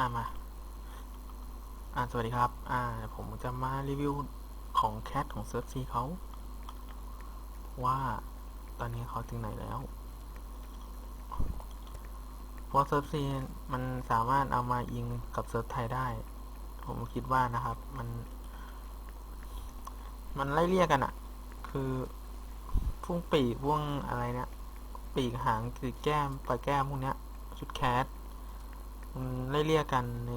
อ่ามา อ่าสวัสดีครับ อ่า ผมจะมารีวิวของแคทของเซิร์ฟซีเขา ว่าตอนนี้เขาถึงไหนแล้วเพราะเซิร์ฟซีมันสามารถเอามายิงกับเซิร์ฟไทยได้ ผมคิดว่านะครับ มัน มันไล่เรียกกันอะคือพุ่งปีกพุ่งอะไรเนี่ย ปีกหางคือแก้มปลายแก้มพวกเนี้ย ชุดแคท ไล่เรียกกันใน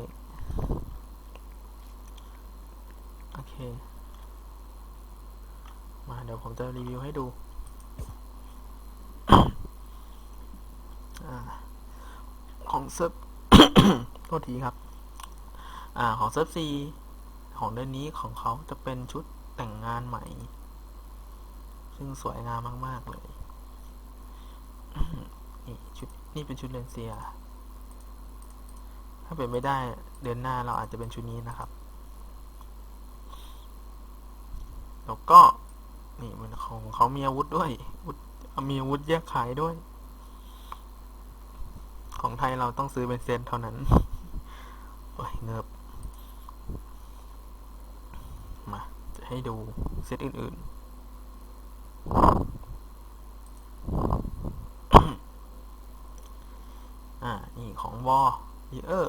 โอเค มาเดี๋ยวผมจะรีวิวให้ดูอของเซิร์ฟโทษทีครับ อ่า ของเซิร์ฟซีของเดือนนี้ของเขาจะเป็นชุดแต่งงานใหม่ ซึ่งสวยงามมาก ๆ เลย นี่ชุดนี่เป็นชุดเลนเซีย ถ้าเป็นไม่ได้เดือนหน้าเราอาจจะเป็นชุดนี้นะครับ แล้วก็นี่มันของเขามีอาวุธด้วยวมีอาวุธแยกขายด้วย ของไทยเราต้องซื้อเป็นเซตเท่านั้นโอ้ยเงิบมาจะให้ดูเซตอื่นๆ อ่า นี่ของวอ เออ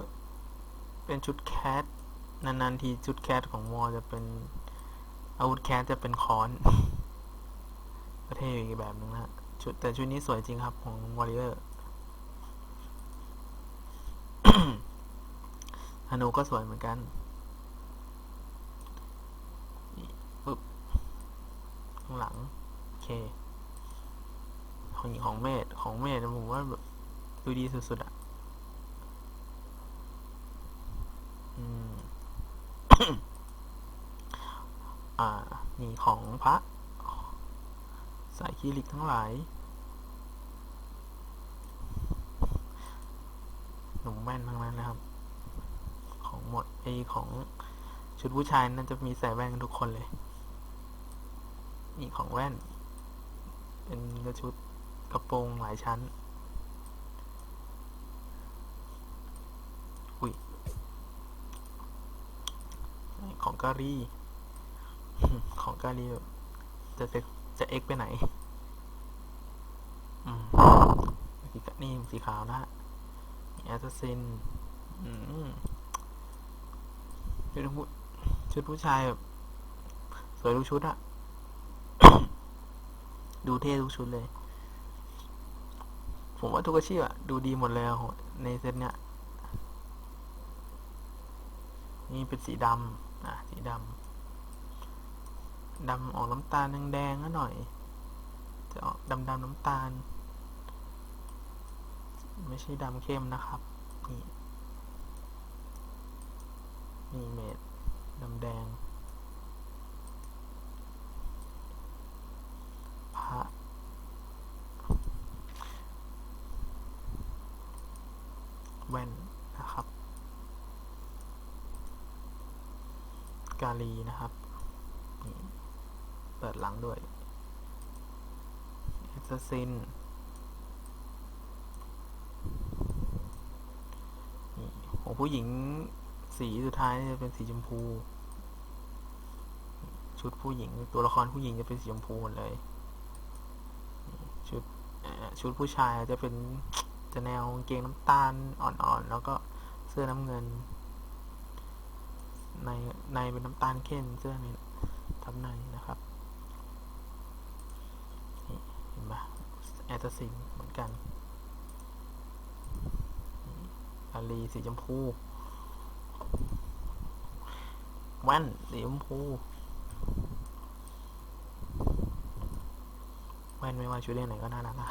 เป็นชุดแคทนานๆทีชุดแคทของวอจะเป็นอาวุธแคทจะเป็นค้อนประเทศอีกแบบนึงนะชุดแต่ชุดนี้สวยจริงครับของวอริเออร์ฮานูก็สวยเหมือนกันปึ๊บข้างหลัง โอเค ของของเมดของเมดผมว่าแบบดูดีสุดๆอะอืม อ่า นี่ ของพระสายคีริกทั้งหลาย หนุ่มแม่นทั้งนั้นนะครับ ของหมดไอของชุดผู้ชายนั่นจะมีใส่แว่นกันทุกคนเลย นี่ของแว่น เป็นกระชุดกระโปรงหลายชั้น อุ้ย ของกาลีของ กาลีแบบจะจะจะเอ็กไปไหน อืมสีนี่สีขาวนะฮะแอสซินชุดผู้ชุดผู้ชายแบบ สวยทุกชุดอะดูเท่ทุกชุดเลย ผมว่าทุกอาชีพอะดูดีหมดเลยอะในเซตเนี้ย นี่เป็นสีดำอะ สีดำ ดำออกน้ำตาลแดงๆนะหน่อย จะออกดำดำน้ำตาล ไม่ใช่ดำเข้มนะครับ นี่ นี่เม็ดดำแดงพระแว่นนะครับ กาลีนะครับ เปิดหลังด้วยเอสซินของผู้หญิงสีสุดท้ายจะเป็นสีชมพู ชุดผู้หญิงตัวละครผู้หญิงจะเป็นสีชมพูหมดเลย ชุดชุดผู้ชายจะเป็นจะแนวกางเกงน้ำตาลอ่อนๆ แล้วก็เสื้อน้ำเงิน ในในเป็นน้ำตาลเข้มเสื้อนี่ทับในนะครับนี่เห็นปะ แอตซิงเหมือนกัน อาลีสีชมพูแว่นสีชมพูแว่นไม่ว่าชุดเล่นไหนก็น่ารักอะ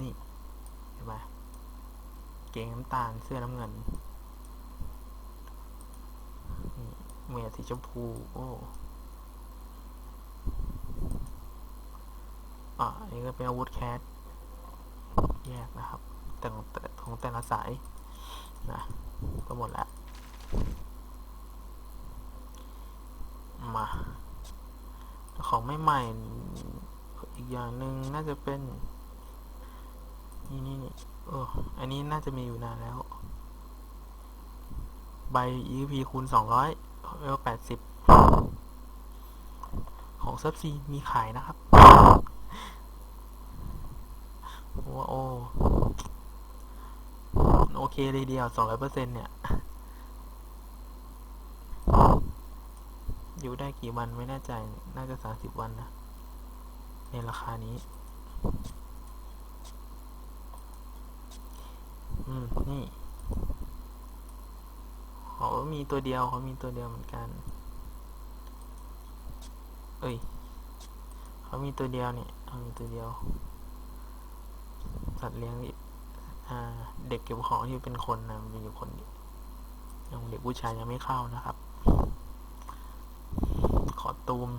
นี่เห็นปะเกงน้ำตาลเสื้อน้ำเงินเมียสีชมพู โอ้ อ่าอันนี้ก็เป็นอาวุธแคสแยกนะครับ แต่ของแต่ของแต่ละสายนะก็หมดแล้ว มา ของใหม่ๆอีกอย่างหนึ่งน่าจะเป็น นี่นี่นี่เออ อันนี้น่าจะมีอยู่นานแล้ว ใบ EP คูณสองร้อยเอลแปดสิบของเซิร์ฟซีมีขายนะครับ ว้าโอโอเคเลยเดียวสองร้อยเปอร์เซ็นเนี่ย อยู่ได้กี่วันไม่แน่ใจ น่าจะสามสิบวันนะ ในราคานี้ อืม นี่เขามีตัวเดียวเขามีตัวเดียวเหมือนกัน เอ้ย เขามีตัวเดียวเนี่ยเขามีตัวเดียว สัตว์เลี้ยงเด็กเก็บของที่เป็นคนนะมีอยู่คนนี้ยังเด็กผู้ชายยังไม่เข้านะครับ ขอตูม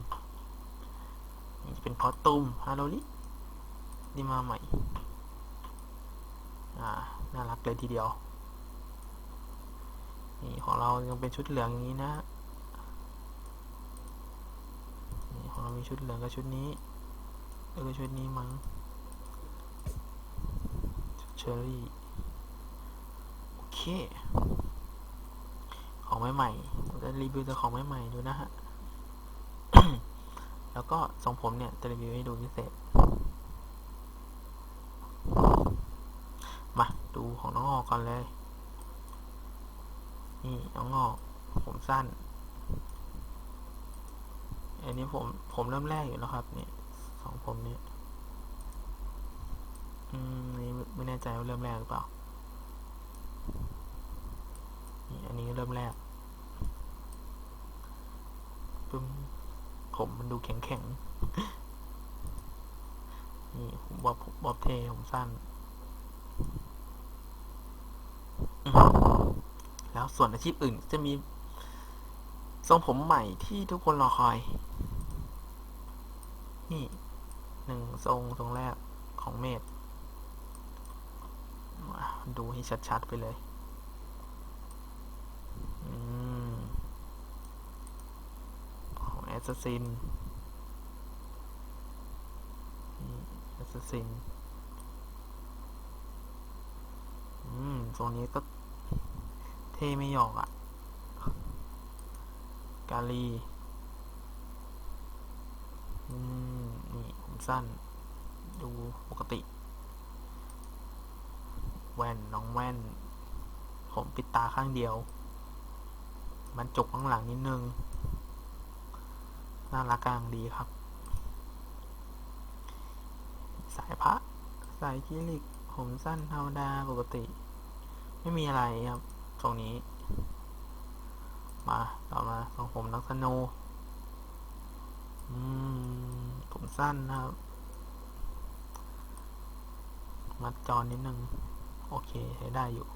เป็นคอตูมฮาโลลินี่มาใหม่ อ่า น่ารักเลยทีเดียว นี่ของเรายังเป็นชุดเหลืองอย่างนี้นะ นี่ของเรามีชุดเหลืองกับชุดนี้แล้วก็ชุดนี้มั้ง เชอรี่ โอเค ของใหม่ๆผมจะรีวิวแต่ของใหม่ๆดูนะฮะ แล้วก็ทรงผมเนี่ย จะรีวิวให้ดูพิเศษ มา ดูของน้องออกก่อนเลย นี่น้องออก ผมสั้น อันนี้ผม ผมเริ่มแรกอยู่แล้วครับ เนี่ย สองผมเนี่ย อืม ไม่แน่ใจว่าเริ่มแรกหรือเปล่านี่อันนี้เริ่มแรกปึ้มผมมันดูแข็งแข็งๆนี่ผมบอบบ๊อบเทผมสั้น แล้วส่วนอาชีพอื่นจะมีทรงผมใหม่ที่ทุกคนรอคอย นี่หนึ่งทรงทรงแรกของเมธ ดูให้ชัดๆไปเลยอของแอสซัสซินแอสซัสซินอืมทรงนี้ก็เท่ไม่หยอกอะ่ะ กาลีอืมนี่ผมสั้น ดูปกติ แว่นน้องแว่น ผมปิดตาข้างเดียว มันจกข้างหลังนิดนึง น่ารักกลางดีครับ สายพระ สายคิลิก ผมสั้นธรรมดาปกติ ไม่มีอะไรครับ ตรงนี้ มาต่อมาของผมนักธนูอืมผมสั้นนะครับ มัดจอนิดนึง โอเคใช้ได้อยู่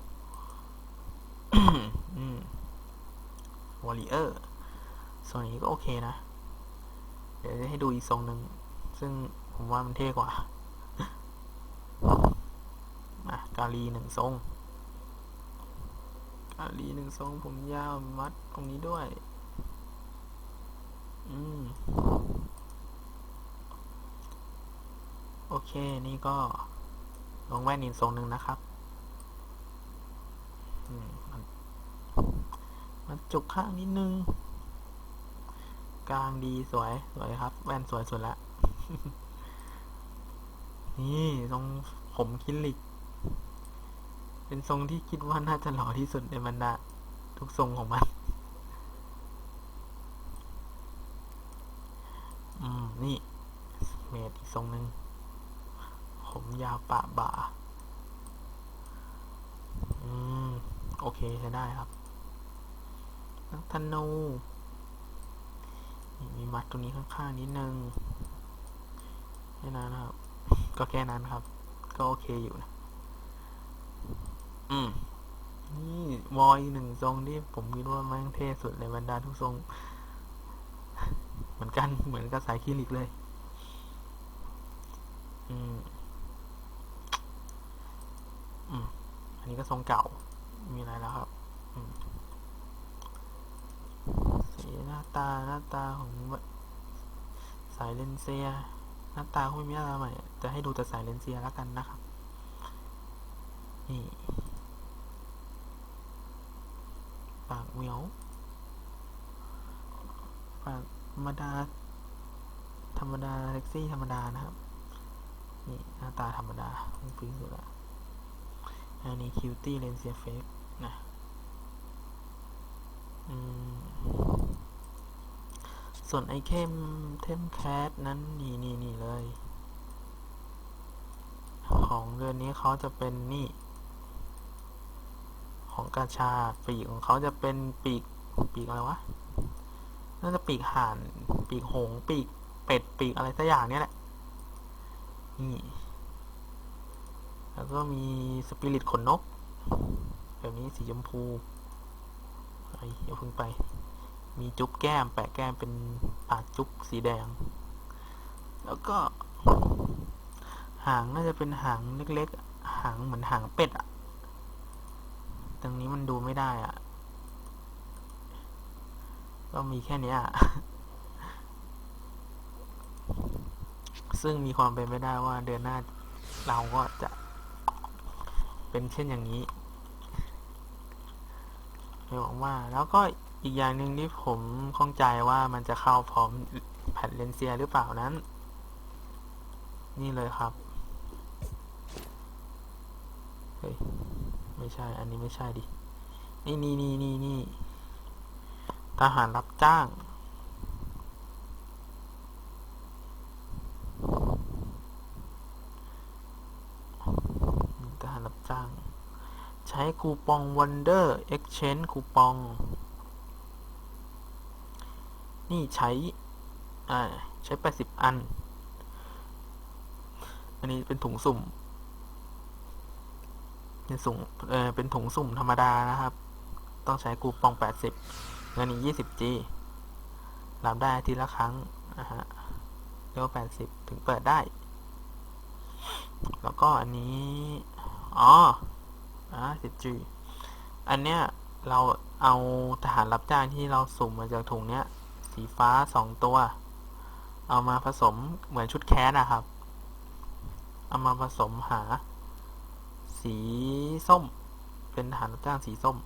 วอลเลเยอร์ทรงนี้ก็โอเคนะ เดี๋ยวจะให้ดูอีกทรงหนึ่ง ซึ่งผมว่ามันเท่กว่ามากาลีหนึ่งทรง กาลีหนึ่งทรง ผมยาวมัดตรงนี้ด้วย อืม โอเค นี่ก็ลงแว่นอีกทรงหนึ่งนะครับ อืมมันมัน จุกข้างนิดนึง กลางดีสวย สวยครับ แว่นสวยสุดละ นี่ทรงผมคิลิก เป็นทรงที่คิดว่าน่าจะหล่อที่สุดในบรรดาทุกทรงของมัน อืม นี่ เมดอีกทรงหนึ่ง ผมยาวปะบ่า อืม โอเคใช้ได้ครับ นักธนูมีมัดตรงนี้ข้างๆนิดนึงแค่นั้นนะครับ ก็แค่นั้นครับ ก็โอเคอยู่นะ อืม นี่วอยหนึ่งทรงที่ผมคิดว่าแม่งเท่สุดในบรรดาทุกทรง เหมือนกัน เหมือนกับสายคิลิกเลย อืม อืม อันนี้ก็ทรงเก่า มีอะไรแล้วครับ อืม สี หน้าตาหน้าตาของสายเลนเซีย หน้าตาคงไม่มีอะไรใหม่จะให้ดูแต่สายเลนเซียแล้วกันนะครับ นี่ ปากเหมียวปากธรรมดา ธรรมดาแท็กซี่ธรรมดานะครับ นี่หน้าตาธรรมดาไม่ฟื้นสุดละอันนี้คิวตี้เลนเซียเฟกนะ อืม ส่วนไอเทมเทมแคสนั้นนี่นี่นี่เลย ของเดือนนี้เขาจะเป็นนี่ ของกาชาปีกของเขาจะเป็นปีกปีกอะไรวะน่าจะปีกห่านปีกหงส์ปีกเป็ดปีกอะไรสักอย่างเนี้ยแหละ นี่ แล้วก็มีสปิริตขนนก แบบนี้สีชมพูไอ้ยอย่าเพิ่งไป มีจุ๊บแก้ม แปะแก้มเป็นปากจุ๊บสีแดง แล้วก็ หางน่าจะเป็นหางเล็กๆ หางเหมือนหางเป็ดอะตรงนี้มันดูไม่ได้อะก็มีแค่นี้อะซึ่งมีความเป็นไม่ได้ว่าเดือนหน้าเราก็จะเป็นเช่นอย่างนี้ไม่หวังว่าแล้วก็ อีกอย่างหนึ่งที่ผมข้องใจว่ามันจะเข้าพร้อมแผ่นเลนเซียหรือเปล่านั้น นี่เลยครับ เฮ้ย ไม่ใช่ อันนี้ไม่ใช่ดิ นี่นี่นี่นี่นี่ทหารรับจ้าง ทหารรับจ้าง ใช้คูปอง Wonder Exchange คูปอง นี่ใช้ อ่า ใช้80อัน อันนี้เป็นถุงสุ่ม เป็นสุ่มเออเป็นถุงสุ่มธรรมดานะครับ ต้องใช้คูปอง80เงินอีก 20G รับได้ทีละครั้งนะฮะเรียกว่า80ถึงเปิดได้ แล้วก็อันนี้ อ๋ออ่า 10G อันเนี้ยเราเอาทหารรับจ้างที่เราสุ่มมาจากถุงเนี้ย สีฟ้าสองตัว เอามาผสมเหมือนชุดแคสอะครับ เอามาผสมหา สีส้ม เป็นทหารรับจ้างสีส้ม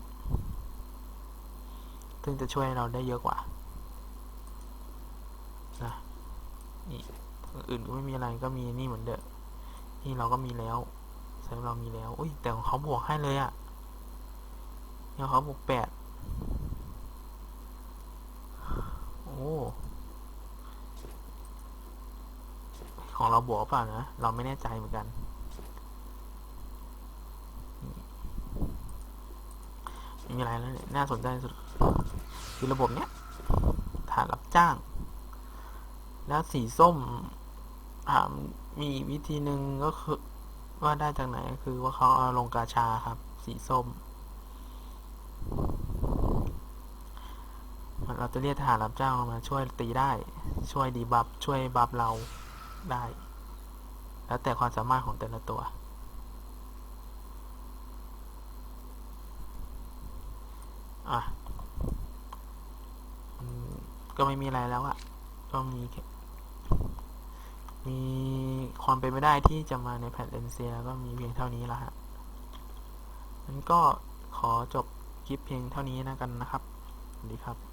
ซึ่งจะช่วยเราได้เยอะกว่านะนี่อื่นก็ไม่มีอะไรก็มีนี่เหมือนเดิมนี่เราก็มีแล้วใช่เรามีแล้ว อุ้ยแต่ของเขาบวกให้เลยอะเนี่ยเขาบวกแปด โอ้ ของเราบวกเปล่านะ เราไม่แน่ใจเหมือนกัน มีอะไรแล้วน่าสนใจสุด คือระบบเนี้ยฐานรับจ้าง แล้วสีส้มถามมีวิธีหนึ่งก็คือว่าได้จากไหนก็คือว่าเขาเอาลงกาชาครับ สีส้ม มันเรา จะเรียกทหารรับจ้างมาช่วยตีได้ ช่วยดีบัฟช่วยบัฟเราได้ แล้วแต่ความสามารถของแต่ละตัว อะก็ไม่มีอะไรแล้วอะก็มี มีความเป็นไปได้ที่จะมาในแผ่นเลนเซียก็มีเพียงเท่านี้ละฮะงั้นก็ขอจบคลิปเพียงเท่านี้นะกันนะครับสวัสดีครับ